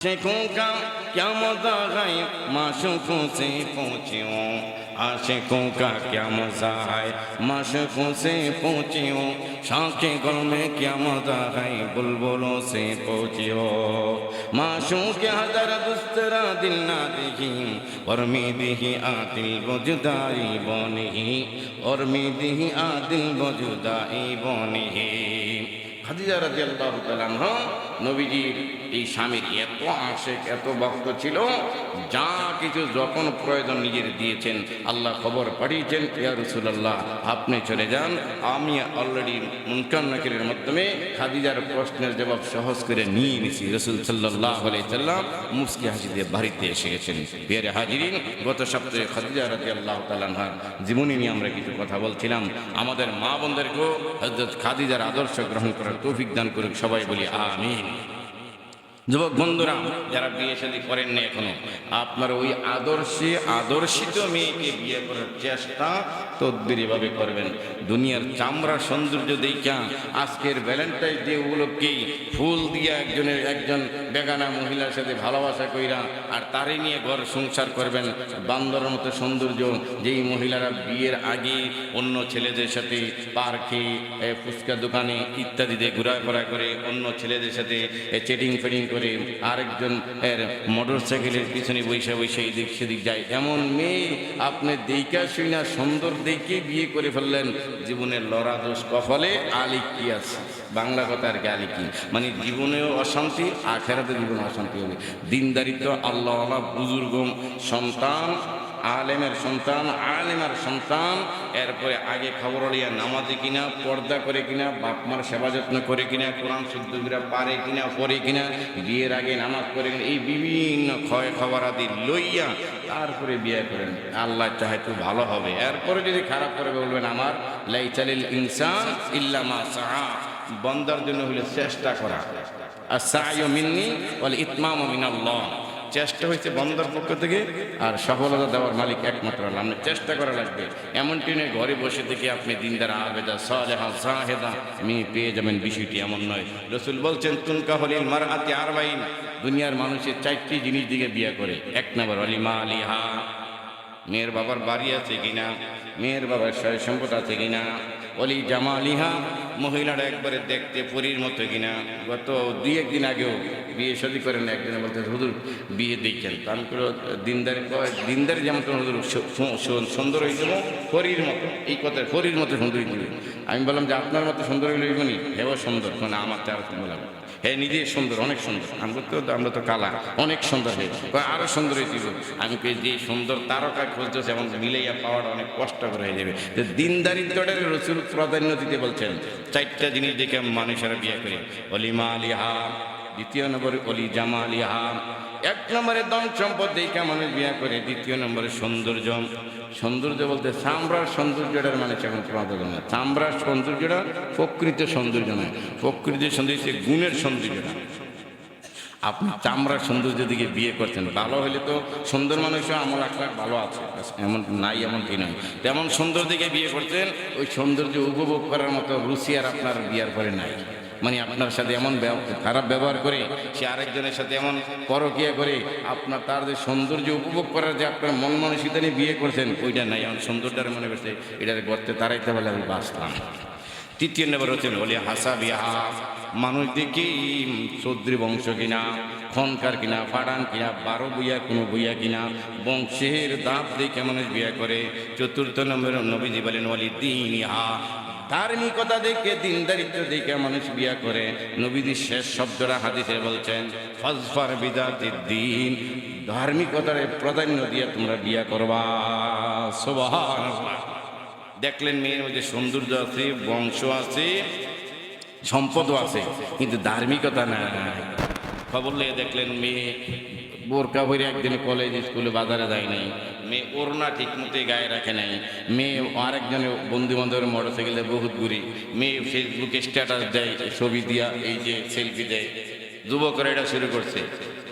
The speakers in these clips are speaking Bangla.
आशिकों का क्या मज़ा है? माशुकों से पहुँचियों आशिकों का क्या मज़ा है? माशुकों से पहुँचियों शाखे गुल में क्या मज़ा है? बुलबुलों से पहुँचियो माशू के हजर दुस्तरा दिल ना दिही? और मीदी आदिल बजुदाई बोनी और मीदी आदिल बजुदाई बोनी खदीजा रज़ी अल्लाह तला নবীজির এই স্বামীর এত আশেক, এত ভক্ত ছিল, যা কিছু যখন প্রয়োজন নিজের দিয়েছেন, আল্লাহ খবর পাঠিয়েছেন, ইয়া রসুলাল্লাহ, আপনি চলে যান। আমি অলরেডি মুনকান নাকিরের মাধ্যমে খাদিজার প্রশ্নের জবাব সহজ করে নিয়ে নিছি রসুল সাল্লাহ সাল্লাম মুসকি হাসি দিয়ে বাড়িতে এসে গেছেন। বিয়ের হাজিরিন, গত সপ্তাহে খাদিজা রাজি আল্লাহ তালাহার জীবনী নিয়ে আমরা কিছু কথা বলছিলাম। আমাদের মা বোনদেরকেও হজরত খাদিজার আদর্শ গ্রহণ করার তৌফিক দান করুক, সবাই বলি আমিন। যুবক বন্ধুরা, যারা বিয়ে শাদী করেননি এখনও, আপনার ওই আদর্শে, আদর্শিত মেয়েকে বিয়ে করার চেষ্টা তদ্বিরিভাবে করবেন। দুনিয়ার চামড়া সৌন্দর্য দেখা আজকের ভ্যালেন্টাইন ডে উপলক্ষেই ফুল দিয়ে একজনের একজন বেগানা মহিলার সাথে ভালোবাসা কইরা আর তারই নিয়ে ঘর সংসার করবেন। বান্দরের মতো সৌন্দর্য যেই মহিলারা বিয়ের আগে অন্য ছেলেদের সাথে পার্কে ফুচকা দোকানে ইত্যাদিতে ঘোরাফেরা করে, অন্য ছেলেদের সাথে চেটিং ফেটিং করে আরেকজন এর মোটর সাইকেলের পিছনে বৈশা বৈশা এই দিক সেদিক যায়। এমন মেয়ে আপনি দেইকা শুইনা সুন্দর দেখে বিয়ে করে ফেললেন। জীবনের লড়া দোষ কফলে আলিক কি আছে? বাংলা কথা আর কি আলিক কি? মানে জীবনেও অশান্তি, আখেরাতে জীবনে অশান্তি হবে। দিনদারিত্ব আল্লাহ বুজুর্গ, সন্তান, আলেমের সন্তান, আলেমার সন্তান, এরপরে আগে খবর লিয়া নামাজে কিনা, পর্দা করে কিনা বাপ মার সেবা যত্ন করে কিনা, কোরআন শুদ্ধরা পারে কিনা পরে কিনা, বিয়ের আগে নামাজ পড়ে কিনা, এই বিভিন্ন ক্ষয় খবর আদি লইয়া তারপরে বিয়ে করেন। আল্লাহ চাহে তো ভালো হবে। এরপরে যদি খারাপ করে বলবেন, আমার লাইচালিল ইনসান ইল্লামা সাহা বন্দার জন্য হলে চেষ্টা করা। আর সায় মিন্নি বলে ইতমাম মিনাল্লাহ। চেষ্টা হয়েছে বন্দর পক্ষ থেকে আর সফলতা দেওয়ার মালিক একমাত্র আল্লাহ। চেষ্টা করা লাগবে। এমনটি নয়, ঘরে বসে থেকে আপনি দিন দিনদার, আবেদা, সালেহা জাহেদা মেয়ে পেয়ে যাবেন বিষয়টি এমন নয়। রসুল বলছেন, তুনকা হলিল মার হাতে আর দুনিয়ার মানুষের চারটি জিনিস দিকে বিয়ে করে। এক নম্বর অলিমা আলিহা মেয়ের বাবার বাড়ি আছে কিনা? মেয়ের বাবার সয় সম্পদ আছে কিনা? অলি জামা জামালিহা। মহিলারা একবারে দেখতে পরীর মতো কিনা। গত দুই একদিন আগেও বিয়ে সদি করেন একদিন বলতে হুজুর, বিয়ে দেখছেন তা আমি করে দিনদারি দিনদারি যেমন তোমার হুজুর সুন্দর হয়ে যাব পরীর মতো। এই কথা পরীর মতো সুন্দর হয়ে আমি বললাম যে, আপনার মতো সুন্দর হইলে মানে হেও সুন্দর মানে আমার তার বললাম হ্যাঁ নিজে সুন্দর, অনেক সুন্দর। আমরা তো আমরা তো কালা। অনেক সুন্দর হয়ে আরও আরও সুন্দর হয়েছিল আমি কে যে সুন্দর তারকা খুঁজতে এমন মিলাইয়া পাওয়াটা অনেক কষ্ট করে হয়ে যাবে। তো দিন দারিদ্রটার রসুল প্রাধান্য দিতে বলছেন। চারটা জিনিস দেখে মানুষেরা বিয়ে করে। অলিমা আলিহা দ্বিতীয় নম্বরে অলি জামা আলিহা এক নম্বরে ধন সম্পদ দেখে মানুষ বিয়ে করে, দ্বিতীয় নম্বরে সৌন্দর্য। সৌন্দর্য বলতে চামড়ার সৌন্দর্যটার মানে এখন প্রাধান্য না চামড়ার সৌন্দর্যটা প্রকৃত সৌন্দর্য নয়। প্রকৃত সৌন্দর্য গুণের সৌন্দর্যটা। আপনি চামড়ার সৌন্দর্য দিকে বিয়ে করছেন, ভালো হলে তো সুন্দর মানুষও আমল আখলাখ ভালো আছে। এমন নাই এমন কি নয়। তেমন সুন্দর দিকে বিয়ে করছেন, ওই সৌন্দর্য উপভোগ করার মতো রুচি আর আপনার বিয়ার পরে নাই। মানে আপনার সাথে এমন খারাপ ব্যবহার করে, সে আরেকজনের সাথে এমন পরকিয়া করে, আপনার তার যে সৌন্দর্য উপভোগ করার যে আপনার মন মানসিকতা নিয়ে বিয়ে করছেন, ওইটা নাই এমন সৌন্দর্যটা মনে করছে, এটার গর্তে তারাইতে বলে আমি বাঁচলাম তৃতীয় নম্বর হচ্ছেন বলে হাসা বিহা মানুষ দেখি চৌধুরী বংশ কিনা, খনকার কিনা, ফাড়ান কিনা, বারো বইয়া, কোনো বইয়া কিনা, বংশের দাঁত দেখে মানুষ বিয়ে করে। চতুর্থ নম্বর নবীজি বলেন অলি দিন ইহা ধার্মিকতা দেখে দিন দারিদ্র দেখে মানুষ বিয়া করে। নবীজি শেষ শব্দটা হাদিসে বলছেন, ফজফার বিদাতি দিন, ধার্মিকতার প্রাধান্য দিয়ে তোমরা বিয়া করবা। সুবহানাল্লাহ। দেখলেন মেয়ের মধ্যে সৌন্দর্য আছে, বংশ আছে, সম্পদও আছে, কিন্তু ধার্মিকতা নাই। খবর লেগে দেখলেন মেয়ে বোরকা ভরে একদিনে কলেজ স্কুলে বাজারে যায় নাই। মেয়ে ওড়না ঠিক মতো গায়ে রাখে নাই। মেয়ে আরেকজনে বন্ধু বান্ধবের মোটর সাইকেলে বহুত ঘুরি। মেয়ে ফেসবুকে স্ট্যাটাস দেয়, ছবি দিয়া এই যে সেলফি দেয়। যুবকরা এটা শুরু করছে।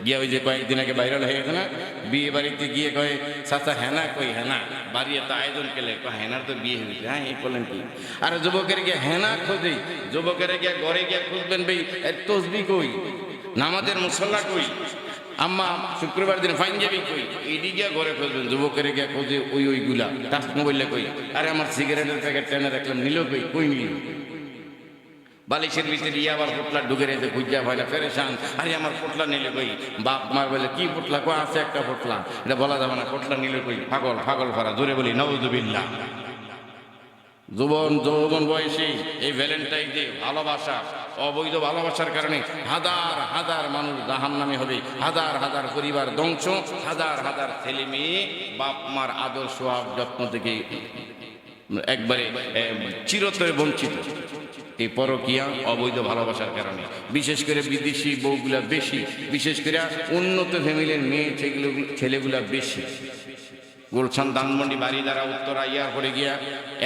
গিয়া ওই যে কয়েকদিন আগে ভাইরাল হয়ে গেছে না? বিয়ে বাড়িতে গিয়ে কয়ে, চাচা, হেনা কই, হেনা? বাড়ি এত আয়োজন কেলে হেনার তো বিয়ে হয়েছে। হ্যাঁ এই করলেন কি? আর যুবকের গিয়ে হেনা খোঁজে। যুবকের গিয়ে ঘরে গিয়ে খুঁজবেন ভাই তসবি কই? নামাজের মুসল্লা কই? আম্মা, শুক্রবার দিন ফাইন যাবি কই? এইদিকে গিয়া ঘরে খুঁজবেন যুবকের গিয়া খোঁজে, ওই, ওইগুলা টাচ মোবাইলে কই? আরে আমার সিগারেটের প্যাকেট টেনে রাখলাম, নিল কই? কই নিল? বালিশের ভিতরে ইয়ে আবার পোটলা ঢুকে রেখে খুঁজা না, ফেরেশান, আরে আমার পোটলা নিলে কই? বাপ মার বলে, কি পোটলা কো, আছে একটা পোটলা এটা বলা যাবে না পোটলা নিলে কই? পাগল পাগল ফারা, জোরে বলি নওজুবিল্লাহ যুবন যৌবন বয়সী, এই ভ্যালেন্টাইন ডে, ভালোবাসা। অবৈধ ভালোবাসার কারণে হাজার হাজার মানুষ জাহান্নামে হবে, হাজার হাজার পরিবার ধ্বংস, হাজার হাজার ছেলে মেয়ে বাপ মার আদর যত্ন থেকে একবারে চিরতরে বঞ্চিত। এই পরকিয়া অবৈধ ভালোবাসার কারণে। বিশেষ করে বিদেশি বউগুলা বেশি, বিশেষ করে উন্নত ফ্যামিলির মেয়ে ছেলেগুলা বেশি। গুলশান ধানমন্ডি বাড়ি দ্বারা উত্তরা ইয়ার করে গিয়া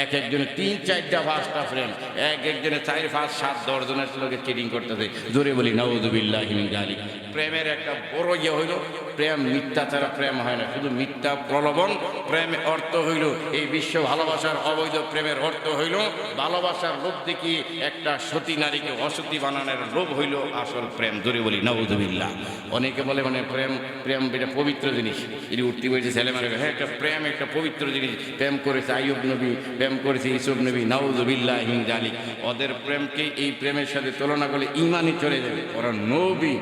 এক একজনের তিন চারটা পাঁচটা ফ্রেন্ড এক একজনের চার, পাঁচ, সাত, দশ জনের লোকে চিটিং করতেছে। জোরে বলি নওদুবিল্লাহ গালি প্রেমের একটা বড় ইয়ে হইল, প্রেম মিথ্যা ছাড়া প্রেম হয় না, শুধু মিথ্যা প্রলোভন, প্রেমে অর্থ হইল, এই বিশ্ব ভালোবাসার অবৈধ প্রেমের অর্থ হইল, ভালোবাসার লোভ দেখি একটা সতী নারীকে অসতী বানানোর লোভ হইল আসল প্রেম। জোরে বলি নওদুবিল্লাহ অনেকে বলে মানে প্রেম প্রেম এটা পবিত্র জিনিস। এটি উঠতে বলছে ছেলে মানে হ্যাঁ একটা প্রেম একটা পবিত্র জিনিস। প্রেম করেছে আয়ুব নবী, প্রেম করেছে ইসব নবী নাউজুবিল্লাহ জালিক ওদের প্রেমকে এই প্রেমের সাথে তুলনা করলে ইমানই চলে যাবে। ওরা নবী।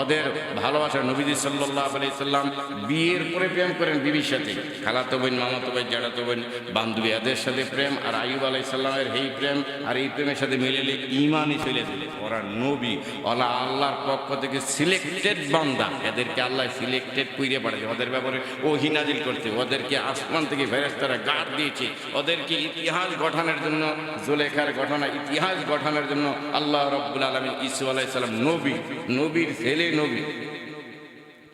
ওদের ভালোবাসা নবীজি সাল্লাহ আলি সাল্লাম বিয়ের পরে প্রেম করেন বিবির সাথে। খালাতো বোন, মামাতো বোন জ্যাঠাতো বোন, বান্ধবী এদের সাথে প্রেম আর আইব আলাইসাল্লামের এই প্রেম আর এই প্রেমের সাথে মিলেলে ইমানই চলে ওরা নবী, ওলা আল্লাহর পক্ষ থেকে সিলেক্টেড বান্দা। এদেরকে আল্লাহ সিলেক্টেড কইরে পাঠাছে ওদের ব্যাপারে ও হিনাজিল করছে। ওদেরকে আসমান থেকে ফেরেস্তারা গার্ড দিয়েছে। ওদেরকে ইতিহাস গঠনের জন্য, জোলেখার ঘটনা ইতিহাস গঠনের জন্য আল্লাহ রব্বুল আলমী ইসু আলাইসাল্লাম নবী, নবীর ছেলে নবী।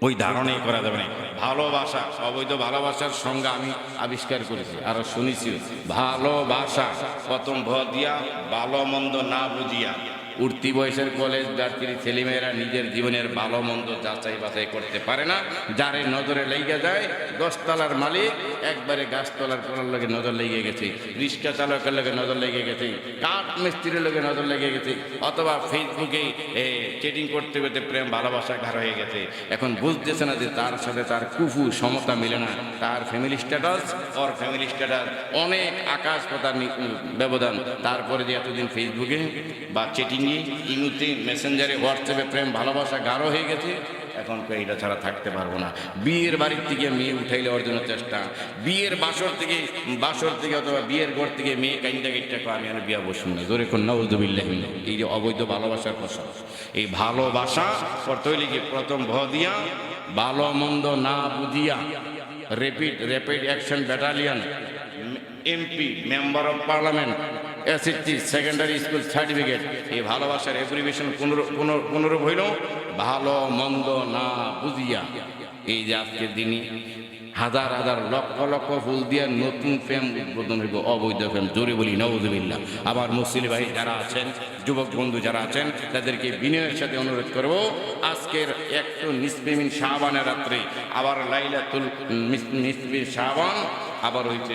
ওই ধারণাই করা যাবে না। ভালোবাসা, অবৈধ ভালোবাসার সংজ্ঞা আমি আবিষ্কার করেছি। আর শুনেছি ভালোবাসা, প্রথম ভ দিয়া ভালো মন্দ না বুঝিয়া। উঠতি বয়সের কলেজ যাত্রী ছেলেমেয়েরা নিজের জীবনের ভালো মন্দ যাচাই বাছাই করতে পারে না। যারে নজরে লেগে যায়, দশতলার মালিক একবারে গাছতলার করার লগে নজর লেগে গেছে, রিক্সা চালকের লগে নজর লেগে গেছে, কাঠ মিস্ত্রির লগে নজর লেগে গেছে, অথবা ফেসবুকে চেটিং করতে করতে প্রেম, ভালোবাসা ঘর হয়ে গেছে। এখন বুঝতেছে না যে তার সাথে তার কুফু সমতা মিলে না। তার ফ্যামিলি স্ট্যাটাস ওর ফ্যামিলি স্ট্যাটাস অনেক আকাশ পাতার ব্যবধান। তারপরে যে এতদিন ফেসবুকে বা চেটিংয়ে ইমুতে মেসেঞ্জারে হোয়াটসঅ্যাপে প্রেম, ভালোবাসা গাঢ় হয়ে গেছে। এখন তো এইটা ছাড়া থাকতে পারব না। বিয়ের বাড়ির থেকে মেয়ে উঠাইলে ওর জন্য চেষ্টা। বিয়ের বাসর থেকে বাসর থেকে অথবা বিয়ের ঘর থেকে মেয়ে কাইন্দা কাইটা কয়, আমি আর বিয়া বসবো না। জোরে কোন নজদুবিল্লাহ এই যে অবৈধ ভালোবাসার ফসল এই ভালোবাসা করতে কি প্রথম ভ দিয়া ভালো মন্দ না বুঝিয়া rapid rapid action battalion MP member of parliament SSC secondary school certificate এই ভালোবাসার এপ্রিভিয়েশন পুনরূপ হইল, ভালো, মন্দ না বুঝিয়া। এই যে আজকের দিনই হাজার হাজার লক্ষ লক্ষ ফুল দিয়ে নতুন প্রেম উদ্বোধন হইব, অবৈধ প্রেম, জোরে বলি নবজুবিল্লা আবার মুসলিম ভাই যারা আছেন, যুবক বন্ধু যারা আছেন, তাদেরকে বিনয়ের সাথে অনুরোধ করব, আজকের একটু নিসমিন শাহবানের রাত্রে আবার লাইলাতুল নিসমিন শাহবান আবার হয়েছে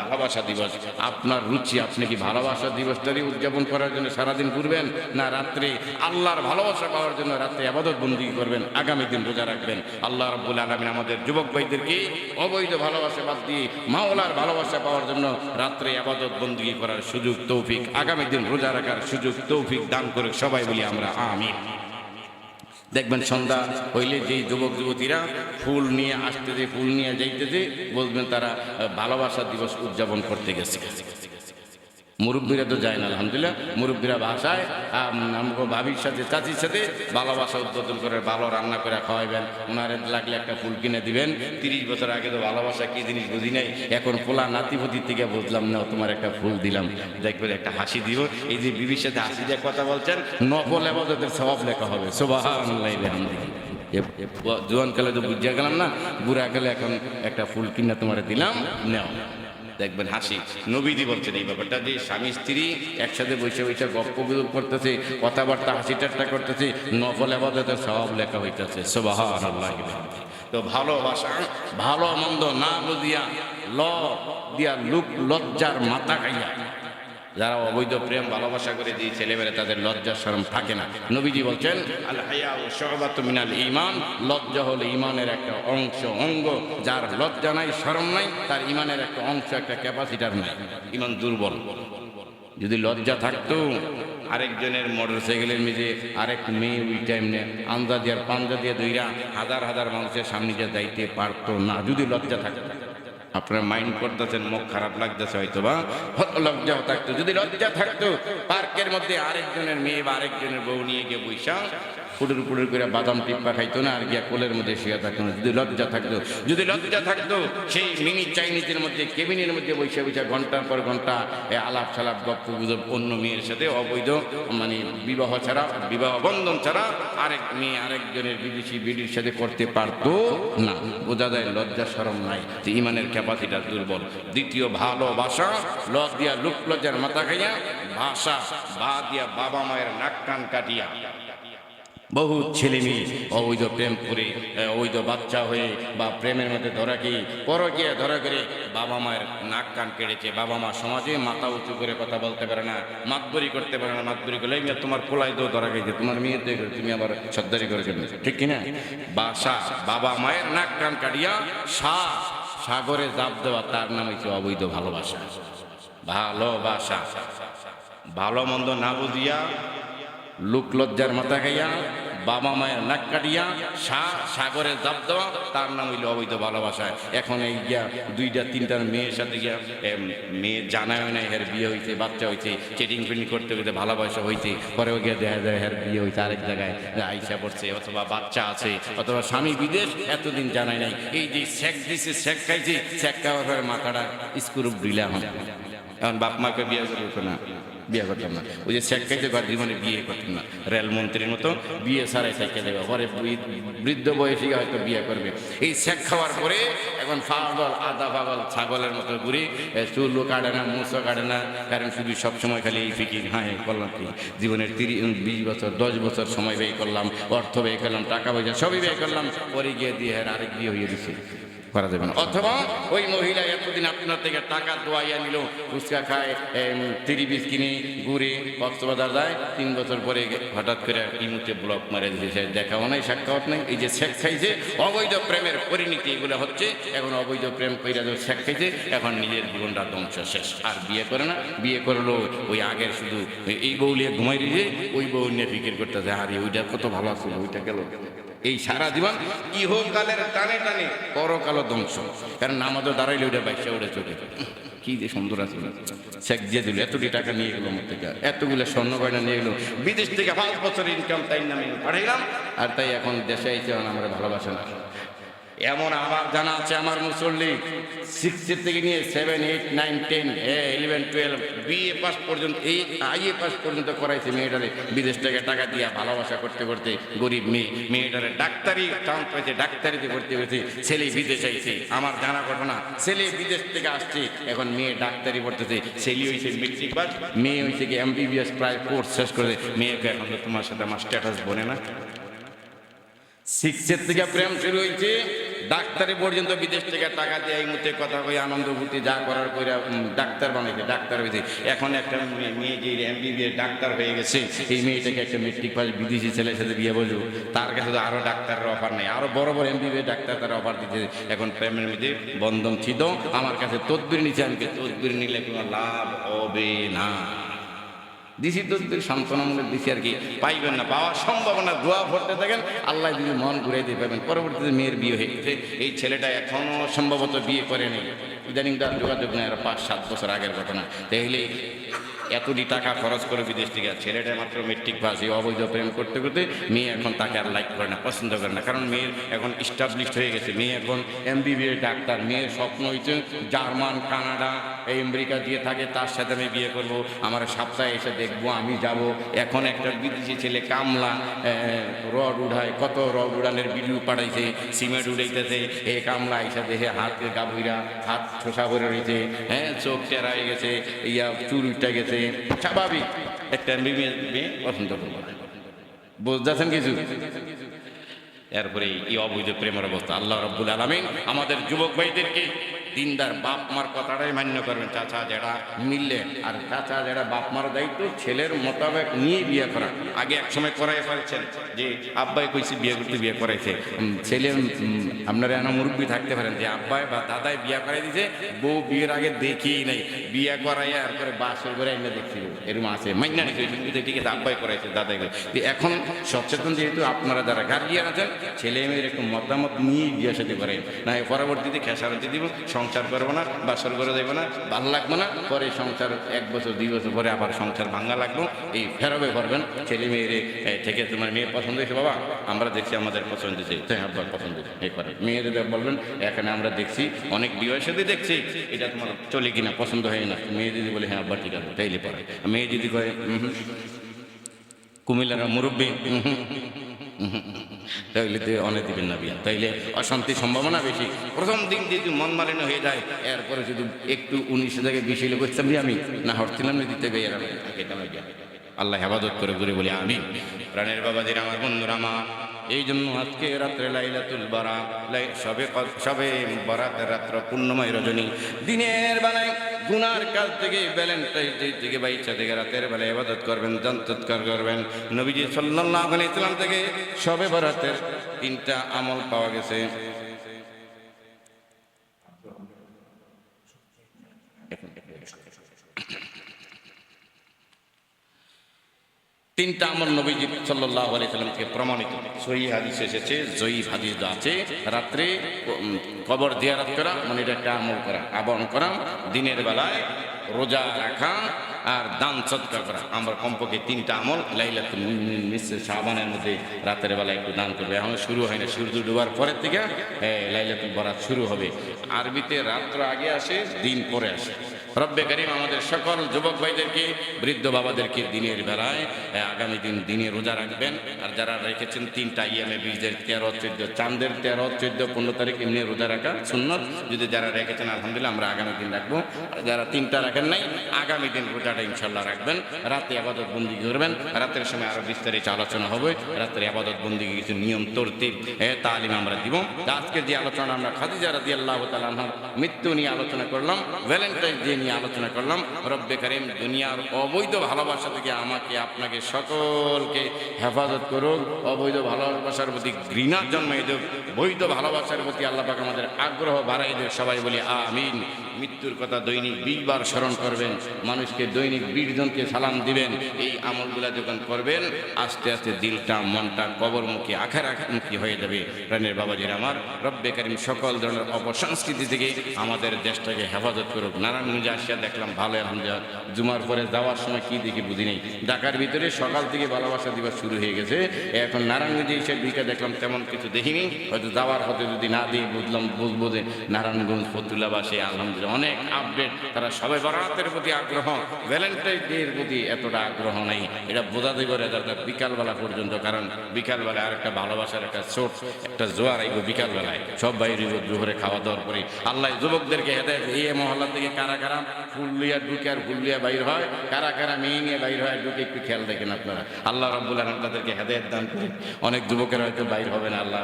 ভালোবাসা দিবস। আপনার রুচি, আপনি কি ভালোবাসা দিবসটারই উদযাপন করার জন্য সারাদিন ঘুরবেন? না রাত্রে আল্লাহর ভালোবাসা পাওয়ার জন্য রাত্রে আবাদত বন্দি করবেন? আগামী দিন রোজা রাখবেন। আল্লাহ রব্বুল আলমিন আমাদের যুবক ভাইদেরকে অবৈধ ভালোবাসা বাদ দিয়ে মাওলার ভালোবাসা পাওয়ার জন্য রাত্রে আবাদত বন্দি করার সুযোগ, তৌফিক, আগামী দিন রোজা রাখার সুযোগ, তৌফিক দান করে সবাই বলি আমরা আমিন। দেখবেন সন্ধ্যা হইলে যেই যুবক, যুবতীরা ফুল নিয়ে আসতেছে, ফুল নিয়ে যাইতেছে, বলবেন তারা ভালোবাসা দিবস উদযাপন করতে গেছে। মুরব্বীরা তো যায় না, আলহামদুলিল্লাহ। মুরব্বীরা আমাকে ভাবির সাথে, চাচির সাথে ভালোবাসা উদ্বোধন করে, ভালো রান্না করে খাওয়াইবেন। ওনার লাগলে একটা ফুল কিনে দিবেন। তিরিশ বছর আগে তো ভালোবাসা, কি জিনিস বুঝি নাই। এখন পোলা নাতিপতির থেকে বুঝলাম, না, তোমার একটা ফুল দিলাম। দেখবেন একটা হাসি দিব। এই যে বিবির সাথে হাসি দিয়ে কথা বলছেন নকল আবাদতের স্বভাব লেখা হবে। সোবাহ জোয়ান কালে তো বুঝিয়া গেলাম না, বুড়া কালে এখন একটা ফুল কিনে তোমার দিলাম, নেও। দেখবেন হাসি। নবীজি বলছেন, এই ব্যাপারটা যে স্বামী স্ত্রী একসাথে বসে বসে গপ্প গুজব করতেছে, কথাবার্তা, হাসি ঠাট্টা করতেছে নকল আবাদতে সব লেখা হইতেছে। তো ভালোবাসা, ভালো মন্দ না বুঝিয়া ল দিয়া লুক লজ্জার মাথা খাইয়া যারা অবৈধ প্রেম, ভালোবাসা করে দিয়ে ছেলেমেয়েরা তাদের লজ্জা শরম থাকে না। নবীজি বলছেন মিনাল ইমান লজ্জা হলো ইমানের একটা অংশ, অঙ্গ। যার লজ্জা নাই, শরম নাই, তার ইমানের একটা অংশ, একটা ক্যাপাসিটার নাই। ইমান দুর্বল। যদি লজ্জা থাকতো, আরেকজনের মোটর সাইকেলের মেঝে আরেক মেয়ে ওই টাইমে আন্দা দিয়ার পান্দা দিয়ে দইরা হাজার হাজার মানুষের সামনে যে যাইতে পারতো না। যদি লজ্জা থাকতো আপনার মাইন্ড করতেছেন, মুখ খারাপ লাগতেছে হয়তো বা লজ্জাও থাকতো, যদি লজ্জা থাকতো, পার্কের মধ্যে আরেকজনের মেয়ে বা আরেকজনের বউ নিয়ে গিয়ে বৈশা ফুটুর ফুটুর করে বাদাম টিপ্পা খাইতো না, আর গিয়া কোলের মধ্যে শুয়ে থাকতো না। যদি লজ্জা থাকতো, যদি লজ্জা থাকতো, সেই মিনি চাইনিজের মধ্যে, কেবিনের মধ্যে বসে বসে ঘণ্টার পর ঘণ্টা এ আলাপ সালাপ গপ্প গুজব অন্য মেয়ের সাথে অবৈধ মানে বিবাহ ছাড়া, বিবাহ বন্ধন ছাড়া আরেক মেয়ে আরেকজনের বিদেশি বিডির সাথে করতে পারতো না। বোঝা যায় লজ্জা সরম নাই, যে ইমানের ক্যাপাসিটা দুর্বল। দ্বিতীয় ভালোবাসা লজ দিয়া লুক লজ্জার মাথা খাইয়া, ভাষা বা দিয়া বাবা মায়ের নাক কান কাটিয়া। বহু ছেলে মেয়ে অবৈধ প্রেম করে অবৈধ বাচ্চা হয়ে বা প্রেমের মধ্যে ধরা কি, পরকীয়া ধরা করে বাবা মায়ের নাক কান কেড়েছে। বাবা মা সমাজে মাথা উঁচু করে কথা বলতে পারে না, মাতবরি করতে পারে না, মাতবরি করলে, "এই মেয়ে তোমার কোলাই তো ধরা গেছে তোমার মেয়ে তো তুমি আবার সর্দারি করে জন্য ঠিক কিনা বাসা, বাবা মায়ের নাক কান কাটিয়া সা, সাগরে জাপ দেওয়া, তার নাম হচ্ছে অবৈধ ভালোবাসা। ভালোবাসা। ভালো মন্দ না বুঝিয়া লোক লজ্জার মাথা খাইয়া, বাবা মায়ের নাক কাটিয়া, সা, সাগরে জাপ দেওয়া, তার নাম হইল অবৈধ ভালোবাসা। এখন এই গিয়া দুইটা, তিনটার মেয়ের সাথে গিয়া মেয়ে জানায় নাই, হের বিয়ে হইছে, বাচ্চা হইছে চেটিং ফিটিং করতে করতে ভালোবাসা হইছে, পরেও গিয়ে দেখা যায় হের বিয়ে হইছে আরেক জায়গায়, আইসা পড়ছে, অথবা বাচ্চা আছে, অথবা স্বামী বিদেশ, এতদিন জানায় নাই। এই যে শেখ দিছে, শেখ খাইছে, শেখ খাওয়ার পরে মাথাটা স্ক্রুপ দিলে এখন এখন বাপ মাকে বিয়ে করতো না, বিয়ে করতাম না। ওই যে শেখ খাইতে ঘর জীবনে বিয়ে করতাম না রেলমন্ত্রীর মতো বিয়ে সারাই সাইকে দেবে। পরে বৃদ্ধ বয়সী হয়তো বিয়ে করবে। এই শেখ খাওয়ার পরে এখন পাগল আদা পাগল ছাগলের মতো ঘুরে চুলও কাটে না, মুসও কাটে না। কারণ শুধু সবসময় খালি এই ফিকির। হ্যাঁ করলাম কি? জীবনের তিরিশ বিশ বছর, দশ বছর সময় ব্যয় করলাম, অর্থ ব্যয় করলাম, টাকা পয়সা সবই ব্যয় করলাম, পরে গিয়ে দিয়ে আরেক বিয়ে হয়ে দিছে করা যাবে না। অথবা ওই মহিলা এতদিন আপনার থেকে টাকা দোয়াইয়া নিল, ফুচকা খায় তিরি বিস কিনে ঘুরে কক্সবাজার যায়, তিন বছর পরে হঠাৎ করে এই ইমুতে ব্লক মারে দিয়েছে দেখাও নাই সাক্ষাৎ নেই, এই যে শেখ খাইছে, অবৈধ প্রেমের পরিণতি এগুলো হচ্ছে, এখন অবৈধ প্রেম কইরা যে শেখ খাইছে, এখন নিজের জীবনটা ধ্বংস, শেষ। আর বিয়ে করে না, বিয়ে করল, ওই আগের শুধু এই বউ নিয়ে ঘুমাই দিয়ে ওই বউ নিয়ে ফিকির করতেছে, আরে ওইটা কত ভালো ছিল, ওইটা গেল। এই সারা জীবন ইহকালের টানে টানে পরকাল ধ্বংস। কারণ আমাদের দাঁড়াইলে ওইটা বাইশে ওটা চলে। কি যে সুন্দর আছে। চেক দিয়ে দিল এতটি টাকা নিয়ে গেলো আমার থেকে, এতগুলো স্বর্ণ গয়না নিয়ে গেলো। বিদেশ থেকে পাঁচ বছর ইনকাম তাই নামে পাঠাইলাম। আর তাই এখন দেশে আইছে আমরা ভালোবাসে না। এমন আমার জানা আছে আমার মুসল্লি সিক্সের থেকে নিয়ে seven eight nine ten eleven twelve BA pass পর্যন্ত এই আইএ পাস পর্যন্ত করাইছে মেয়েটারে। বিদেশ থেকে টাকা দিয়া ভালোবাসা করতে করতে গরিব মেয়ে, মেয়েটারে ডাক্তারি চান্স পাইছে, ডাক্তারিতে করতে করতে ছেলে বিদেশ আইছে। আমার জানা ঘটনা, ছেলে বিদেশ থেকে আসছে, এখন মেয়ে ডাক্তারি পড়তেছে। ছেলে হয়েছে মেট্রিক পাস মেয়ে হয়েছে কি এমবিবিএস প্রায় কোর্স শেষ করে মেয়েকে এখন তোমার সাথে আমার স্ট্যাটাস বনে না। সিক্সের থেকে প্রেম শুরু হয়েছে ডাক্তারি পর্যন্ত বিদেশ থেকে টাকা দিয়ে এই মুহূর্তে কথা কই আনন্দ ভূতি যা করার উম, ডাক্তার বানাইছে ডাক্তার হয়েছে এখন একটা মেয়ে যে এমবিবিএস ডাক্তার হয়ে গেছে এই মেয়েটাকে একটা মেট্রিক পাস বিদেশি ছেলের সাথে বিয়ে বলব। তার কাছে তো আরও ডাক্তারের অফার নেই আরও বড় বড় এমবিবিএস ডাক্তার তারা অফার দিতে এখন প্রেমের মধ্যে বন্ধন ছিল আমার কাছে তদবির নিচে আমি তদবির নিলে কোনো লাভ হবে না। দিছি তো সান্ত্বনামূলক দিছি আর কি পাইবেন না, পাওয়ার সম্ভাবনা, দোয়া ভরতে থাকেন, আল্লাহ যদি মন ঘুরে দিয়ে পাবেন। পরবর্তীতে মেয়ের বিয়ে হয়ে গেছে, এই ছেলেটা এখনও সম্ভবত বিয়ে করেনি। ইদানিং তার যোগাযোগ নেই, আর পাঁচ সাত বছর আগের ঘটনা। তাহলে এতটি টাকা খরচ করে বিদেশ থেকে ছেলেটা মাত্র মেট্রিক পাস এই অবৈধ প্রেম করতে করতে মেয়ে এখন তাকে আর লাইক করে না, পছন্দ করে না। কারণ মেয়ের এখন স্টাবলিশড হয়ে গেছে, মেয়ে এখন এমবিবিএস ডাক্তার, মেয়ের স্বপ্ন হয়েছে জার্মান, কানাডা, এই আমেরিকা দিয়ে থাকে, তার সাথে আমি বিয়ে করব, আমার সপ্তাহে এসে দেখব, আমি যাব। এখন একটা বিদেশি ছেলে কামলা রড উঠায়, কত রড উড়ানের ভিডিও পাঠাইছে সিমেন্ট উড়াইতেছে, এ কামলা এসে দেখে হাত গাভুইরা হাত ছোসা ভরে রয়েছে হ্যাঁ চোখ টেরা হয়ে গেছে, ইয়া চুল উঠে গেছে স্বাভাবিক। একটা মেয়ে মেয়ে পছন্দ করব বুঝতেছেন কিছু? এরপরে এই অবৈধ প্রেমের অবস্থা, আল্লাহ রব্বুল আলমিন আমাদের যুবক ভাইদেরকে দিনদার বাপ মার কথাটাই মান্য করবেন, চাচা যেটা মিললে, আর চাচা যেটা বাপ মার দায়িত্ব ছেলের মোতাবেক নিয়ে বিয়ে করা। আগে এক সময় করাই ফেলছেন, যে আব্বাই কইছি বিয়ে করতে বিয়ে করাইছে। ছেলে আপনারা এমন মুরব্বী থাকতে পারেন, যে আব্বাই বা দাদাই বিয়ে করাই দিছে, বউ বিয়ের আগে দেখি নাই। বিয়ে করাইয়া আর করে বাসর করে এনে দেখছিল এরকম আছে, মাইনা নিতে ঠিক আছে আব্বাই করাইছে, দাদাই করে এখন সচেতন যেহেতু আপনারা যারা গার্জিয়ান আছেন ছেলে মেয়ের একটু মতামত নিয়ে বিয়ে সাথে করেন। না পরবর্তীতে খেসারতি দিব সংসার করব না, বাসর করে দেবো না, ভালো লাগবো না, পরে সংসার, এক বছর, দুই বছর পরে আবার সংসার ভাঙ্গা লাগবো, এই ফেরবে করবেন। ছেলে মেয়ের থেকে তোমার মেয়ে পছন্দ হয়েছে, বাবা, আমরা দেখছি আমাদের পছন্দ হয়েছে হ্যাঁ আব্বার পছন্দ হয়েছে, এই করে মেয়েদের বলবেন, এখানে আমরা দেখছি, অনেক বিয়ের সাথে দেখছি, এটা তোমার চলে কিনা, পছন্দ হয় না। মেয়ে যদি বলে হ্যাঁ আব্বা, ঠিক আছে, তাইলে পরে। মেয়ে যদি কয় কুমিল্লার মুরব্বী তাইলে তো অনেক দিবেন না বিয়া। তাইলে অশান্তির সম্ভাবনা বেশি। প্রথম দিন যদি মন মালিন্য হয়ে যায়, এরপরে শুধু একটু উনিশ থেকে বিশ হলে করতাম আমি না হরছিলাম না দিতে গিয়া আল্লাহ হেফাজত করে ঘুরে বলি আমি প্রাণের বাবাদের আমার বন্ধুরা আমার এই জন্য আজকে রাত্রে লাইলাতুল বারা সবে সবে বরাতের রাত্র পূর্ণময় রজনী। দিনের বেলায় গুনার কাজ থেকে ভ্যালেন্টাইন ডে থেকে বা ইচ্ছা থেকে রাতের বেলায় এবাদত করবেন দন্তৎকার করবেন। নবীজি সাল্লাল্লাহু আলাইহি ইসলাম থেকে সবে বরাতের তিনটা আমল পাওয়া গেছে। তিনটা আমল নবীজি সাল্লাম থেকে প্রমাণিত। সহি হাদিস এসেছে, জয়ীফ হাদিস আছে, রাত্রে কবর জিয়ারত করা মানে এটা একটা আমল করা, আবরণ করা, দিনের বেলায় রোজা রাখা আর দান সৎকার করা। আমরা কমপক্ষে তিনটা আমল লাইলাতুল নিশ্চয় শাবানের মধ্যে রাতের বেলা একটু দান করবে। এখন শুরু হয় না, সূর্য ডুবার পরের থেকে লাইলাতুল বরাত শুরু হবে। আরবিতে রাত্র আগে আসে, দিন পরে আসে। রব্বে করিম আমাদের সকল যুবক ভাইদেরকে, বৃদ্ধ বাবাদেরকে দিনের বেলায় আগামী দিন দিনে রোজা রাখবেন। আর যারা রেখেছেন তিনটা ইএমএ বীজের তেরো, চোদ্দ, চাঁদের তেরো, চোদ্দ, পনেরো তারিখ এমনি রোজা রাখা সুন্নত। যদি যারা রেখেছেন, আলহামদুলিল্লাহ, আমরা আগামী দিন রাখব। আর যারা তিনটা রাখেন নাই, আগামী দিন রোজাটা ইনশাল্লাহ রাখবেন। রাতে আবাদত বন্দি করবেন। রাতের সময় আরও বিস্তারিত আলোচনা হবে। রাতের আবাদত বন্দি কিছু নিয়ম তরতিব তালিম আমরা দিব। আজকে যে আলোচনা আমরা খাদিজা রাদি আল্লাহ তালাহার মৃত্যু নিয়ে আলোচনা করলাম। ভ্যালেন্টাইন ডে নিয়ে আলোচনা করলাম। রব্বে করিম দুনিয়ার অবৈধ ভালোবাসা থেকে আমাকে, আপনাকে সকলকে হেফাজত করুক। অবৈধ ভালোবাসার প্রতি ঘৃণার জন্মাই দেব বৈধ ভালোবাসার প্রতি আল্লাহ পাক আমাদের আগ্রহ বাড়াই দেব সবাই বলি আমিন। মৃত্যুর কথা দৈনিক বিশবার স্মরণ করবেন। মানুষকে দৈনিক বিশ জনকে সালাম দিবেন। এই আমলগুলা যখন করবেন, আস্তে আস্তে দিলটা, মনটা কবরমুখী আখার মুখী হয়ে যাবে। প্রাণের বাবাজির আমার, রব্বে করিম সকল ধরনের অপসংস্কৃতি থেকে আমাদের দেশটাকে হেফাজত করুক। নারায়ণগঞ্জে আসিয়া দেখলাম, ভালো, আলহামদুলিল্লাহ। জুমার পরে যাওয়ার সময় কি দেখি বুঝি নেই। ঢাকার ভিতরে সকাল থেকে ভালোবাসা দিবস শুরু হয়ে গেছে। এখন নারায়ণগঞ্জে এসে দিকে দেখলাম, তেমন কিছু দেখিনি। হয়তো যাওয়ার হতে যদি না দিয়ে বুঝলাম, বুঝব যে নারায়ণগঞ্জ ফতুল্লাবাসী, আলহামদুলিল্লাহ। অনেক আপডেট তারা সবাই বরাতের প্রতি আগ্রহ ভ্যালেন্টাইন এর প্রতি এতটা আগ্রহ নেই। এটা বোঝাতে করে যারা বিকালবেলা পর্যন্ত, কারণ বিকালবেলা আর একটা ভালোবাসার একটা ছোট একটা জোয়ার আইব বিকালবেলায়। সব বাইরে জোহরে খাওয়া দাওয়ার পরে আল্লাহ যুবকদেরকে হেদে এই মহল্লা থেকে কারা কারা ফুললিয়া ঢুকে আর ফুললিয়া বাইর হয়, কারা কারা মেয়ে নিয়ে বাইর হয়, ঢুকে একটু খেয়াল দেখেন আপনারা। আল্লাহ রব্বুল আলম তাদেরকে হেদায়ত দান করে, অনেক যুবকের হয়তো বাইর হবে না, আল্লাহ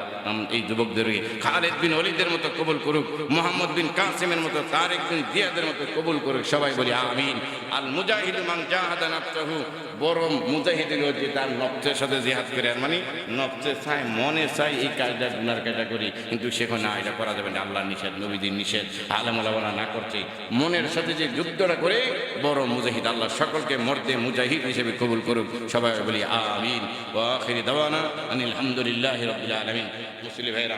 এই যুবকদেরকে খালেদ বিন অলিদের মতো কবুল করুক, মোহাম্মদ বিন কাসিমের মতো তারেক বিন জিয়াদের মতো কবুল করুক, সবাই বলি আমিন। আল মুজাহিদ মান জাহাদা নাফসাহু বড় মুজাহিদ হলো যে তার নফসের সাথে জিহাদ করে। আর মানে নফসে চাই, মনে চাই এই কাজটা, গুনার কাজটা করি। কিন্তু সেখানে এটা করা যাবে না আল্লাহ নিষেধ নবীদের নিষেধ আলমুলাবনা না করছে। মনের সাথে যে যুদ্ধটা করে বড় মুজাহিদ আল্লাহ সকলকে মর্দে মুজাহিদ হিসেবে কবুল করুক। সবাই বলি আমিন। ওয়া আখিরি দাওয়ানা আনিল হামদুলিল্লাহি রাব্বিল আলামিন। মুসলিম ভাইরা